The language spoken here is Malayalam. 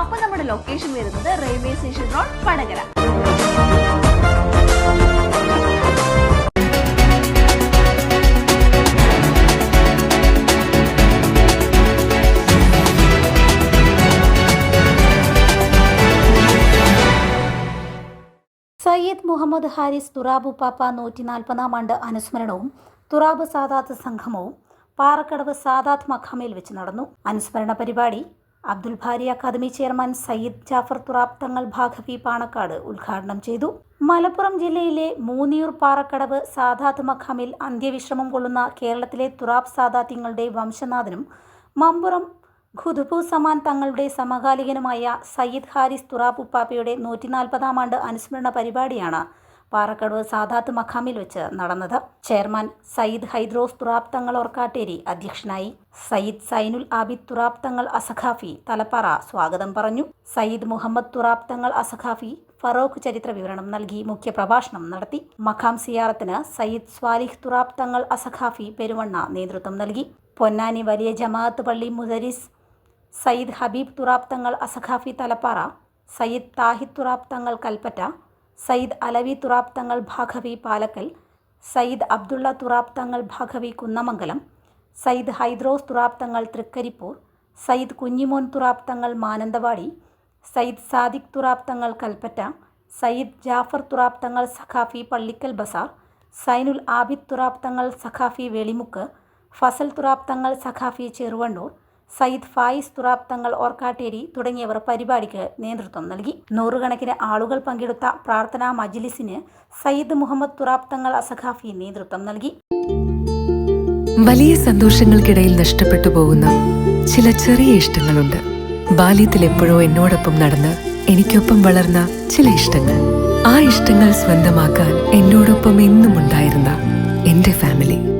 അപ്പൊ നമ്മുടെ ലൊക്കേഷൻ വരുന്നത് railway station road Vadakara. Sayyid Muhammad Haris തുറാബു പാപ്പ നൂറ്റി നാൽപ്പതാം ആണ്ട് അനുസ്മരണവും തുറാബ് സാദാത്ത് സംഗമവും പാറക്കടവ് സാദാത്ത് മഖാമയിൽ വെച്ച് നടന്നു. അനുസ്മരണ പരിപാടി അബ്ദുൽ ഭാരി അക്കാദമി ചെയർമാൻ സയ്യിദ് ജാഫർ തുറാബ് തങ്ങൾ ഭാഗവി പാണക്കാട് ഉദ്ഘാടനം ചെയ്തു. മലപ്പുറം ജില്ലയിലെ മൂന്നിയൂർ പാറക്കടവ് സാദാത്ത് മഖാമിൽ അന്ത്യവിശ്രമം കൊള്ളുന്ന കേരളത്തിലെ തുറാബ് സാദാത്യങ്ങളുടെ വംശനാഥനും മമ്പുറം ഖുദ്ബു സമാൻ തങ്ങളുടെ സമകാലികനുമായ സയ്യിദ് ഹാരിസ് തുറാബ് ഉപ്പാപ്പയുടെ നൂറ്റിനാൽപ്പതാം ആണ്ട് അനുസ്മരണ പരിപാടിയാണ് പാറക്കടവ് സാദാത്ത് മഖാമിൽ വെച്ച് നടന്നത്. ചെയർമാൻ സയ്യിദ് ഹൈദ്രോസ് തുറാബ് തങ്ങൾ ഓർക്കാട്ടേരി അധ്യക്ഷനായി. സയ്യിദ് സൈനുൽ ആബിദ് തുറാബ് തങ്ങൾ അസഖാഫി തലപ്പാറ സ്വാഗതം പറഞ്ഞു. സയ്യിദ് മുഹമ്മദ് തുറാബ് തങ്ങൾ അസഖാഫി ഫറോഖ് ചരിത്ര വിവരണം നൽകി മുഖ്യപ്രഭാഷണം നടത്തി. മഖാം സിയാറത്തിന് സയ്യിദ് സ്വാലിഹ് തുറാബ് തങ്ങൾ അസഖാഫി പെരുവണ്ണ നേതൃത്വം നൽകി. പൊന്നാനി വലിയ ജമാഅത്ത് പള്ളി മുദരിസ് സയ്യിദ് ഹബീബ് തുറാബ് തങ്ങൾ അസഖാഫി തലപ്പാറ സയ്യിദ് താഹിദ് തുറാബ് തങ്ങൾ കൽപ്പറ്റ സയ്യിദ് അലവി തുറാബ് തങ്ങൾ ഭാഗവി പാലക്കൽ സയ്യിദ് അബ്ദുള്ള തുറാബ് തങ്ങൾ ഭാഗവി കുന്നമംഗലം സയ്യിദ് ഹൈദ്രോസ് തുറാബ് തങ്ങൾ തൃക്കരിപ്പൂർ സയ്യിദ് കുഞ്ഞിമോൻ തുറാബ് തങ്ങൾ മാനന്തവാടി സയ്യിദ് സാദിഖ് തുറാബ് തങ്ങൾ കൽപ്പറ്റ സയ്യിദ് ജാഫർ തുറാബ് തങ്ങൾ സഖാഫി പള്ളിക്കൽ ബസാർ സൈനുൽ ആബിദ് തുറാബ് തങ്ങൾ സഖാഫി വെളിമുക്ക് ഫസൽ തുറാബ് തങ്ങൾ സഖാഫി ചെറുവണ്ണൂർ സയ്യിദ് ഫായിസ് തുറാബ് തങ്ങൾ ഓർക്കാട്ടേരി തുടങ്ങിയവർ പരിപാടിക്ക് നേതൃത്വം നൽകി. നൂറുകണക്കിന് ആളുകൾ പങ്കെടുത്ത പ്രാർത്ഥനാ മജ്ലിസിന് സയ്യിദ് മുഹമ്മദ് തുറാബ് തങ്ങൾ അസഖാഫി നേതൃത്വം നൽകി. വലിയ സന്തോഷങ്ങൾക്കിടയിൽ നഷ്ടപ്പെട്ടു പോകുന്ന ചില ചെറിയ ഇഷ്ടങ്ങളുണ്ട്. ബാല്യത്തിൽ എപ്പോഴോ എന്നോടൊപ്പം നടന്ന് എനിക്കൊപ്പം വളർന്ന ചില ഇഷ്ടങ്ങൾ. ആ ഇഷ്ടങ്ങൾ സ്വന്തമാക്കാൻ എന്നോടൊപ്പം എന്നും ഉണ്ടായിരുന്ന എന്റെ ഫാമിലി.